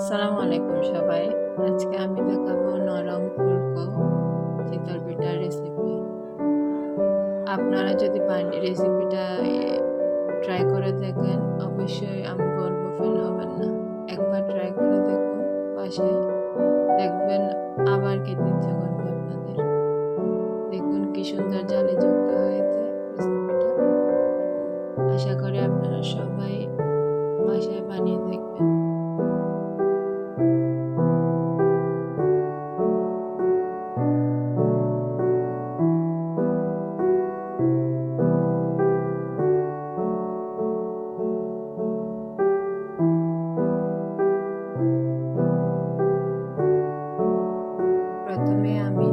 আসসালামু আলাইকুম সবাই। আজকে আমি দেখাবো নরম ফুলকো চিতল পিঠার রেসিপি আপনারা যদি রেসিপিটা ট্রাই করে দেখেন, অবশ্যই আমি বলব ফেল হবেন না। একবার ট্রাই করে দেখুন, বাসায় দেখবেন আবার খেতে ইচ্ছে করবে আপনাদের। দেখুন কি সুন্দর জালে যুক্ত হয়েছে রেসিপিটা আশা করি আপনারা সবাই বাসায় বানিয়ে দেখবেন। প্রথমে আমি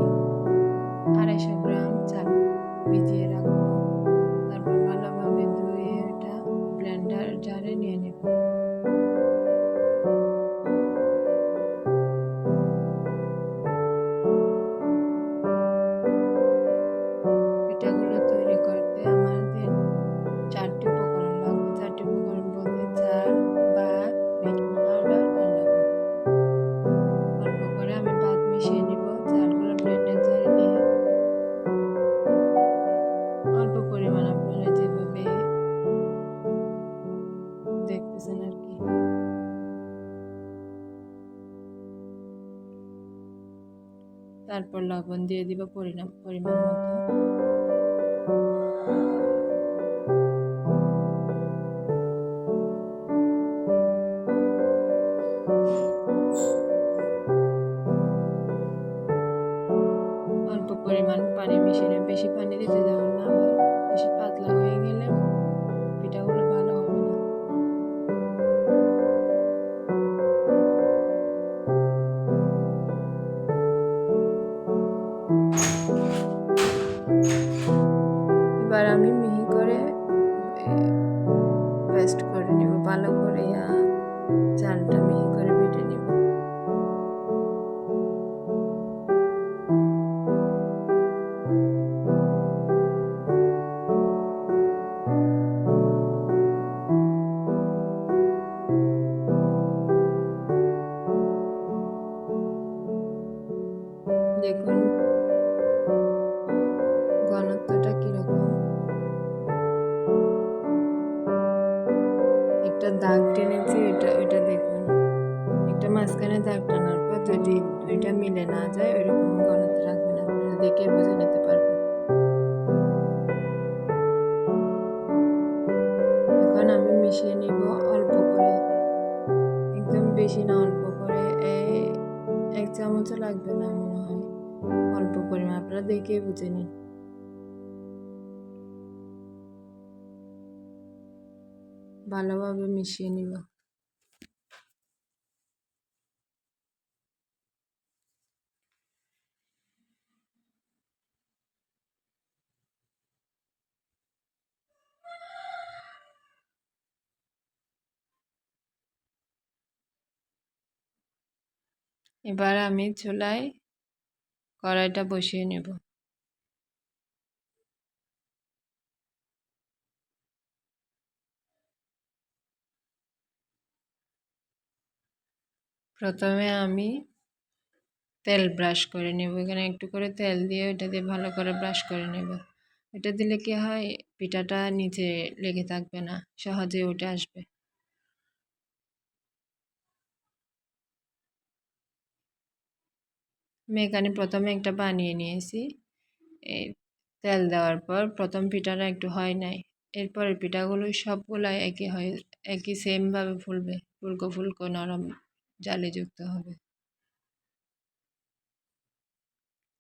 আড়াইশো গ্রাম চাল ভিজিয়ে তারপর লবণ দিয়ে দিব পরিমাণ মতো। আমি মিহি করে পেস্ট করে নেব ভালো করে চালটা মিহি করে বেটে নেব। দেখুন দাগ টেনেছি, এটা ওইটা দেখুন। একটা মাঝখানে দাগ টানার পর যদি ওইটা মিলে না যায়, ওইরকম ঘনত্ব রাখবেন আপনারা, দেখে বুঝে নিতে পারবেন। এখন আমি মিশিয়ে নিব অল্প করে। একদম বেশি না অল্প করে এক চামচও লাগবে না মনে হয়। অল্প পরিমাণ, আপনারা দেখে বুঝে নিন। ভালোভাবে মিশিয়ে নিব। এবার আমি চুলায় কড়াইটা বসিয়ে নেব। প্রথমে আমি তেল ব্রাশ করে নেব। এখানে একটু করে তেল দিয়ে ওটা দিয়ে ভালো করে ব্রাশ করে নেব। এটা দিলে কি হয়, পিঠাটা নিচে লেগে থাকবে না সহজে উঠে আসবে। আমি এখানে প্রথমে একটা বানিয়ে নিয়েছি। এই তেল দেওয়ার পর প্রথম পিঠাটা একটু হয় নাই। এরপরের পিঠাগুলো সবগুলো একই হয়, একই সেমভাবে ফুলবে, ফুলকো ফুলকো নরম। জালে যুক্ত হবে।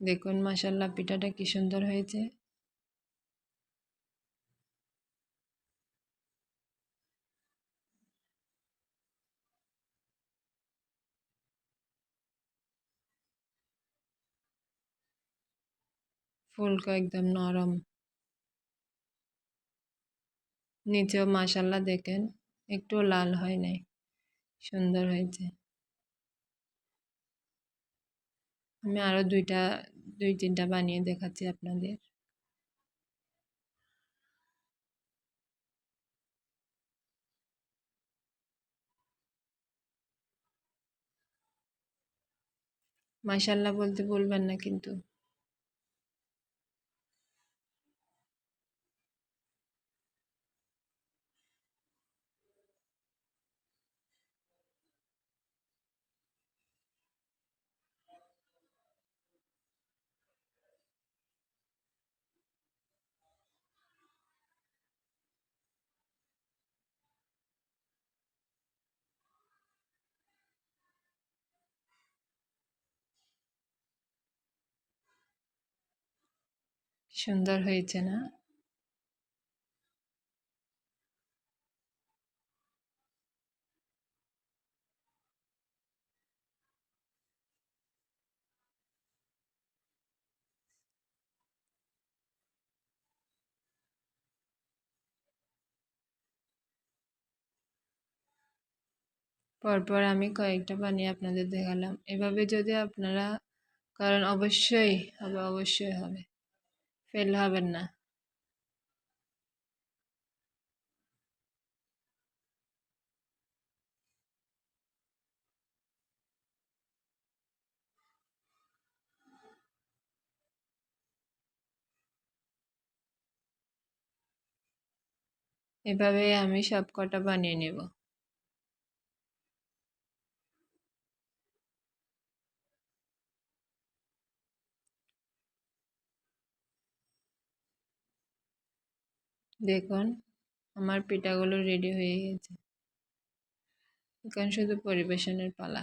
দেখুন মাসাল্লাহ পিঠাটা কি সুন্দর হয়েছে। ফুলকো একদম নরম। নিচেও মাসাল্লাহ দেখেন, একটু লাল হয় নাই, সুন্দর হয়েছে। আমি আরও দুইটা দুই তিনটা বানিয়ে দেখাচ্ছি আপনাদের। মাসাল্লাহ বলতে বলবেন না কিন্তু। সুন্দর হয়েছে না? পরপর আমি কয়েকটা বানিয়ে আপনাদের দেখালাম। এভাবে যদি আপনারা, কারণ অবশ্যই হবে অবশ্যই হবে। ফেল হবেন না। এভাবে আমি সব কটা বানিয়ে নেব। দেখুন আমার পিঠাগুলো রেডি হয়ে গেছে। এখন শুধু পরিবেশনের পালা।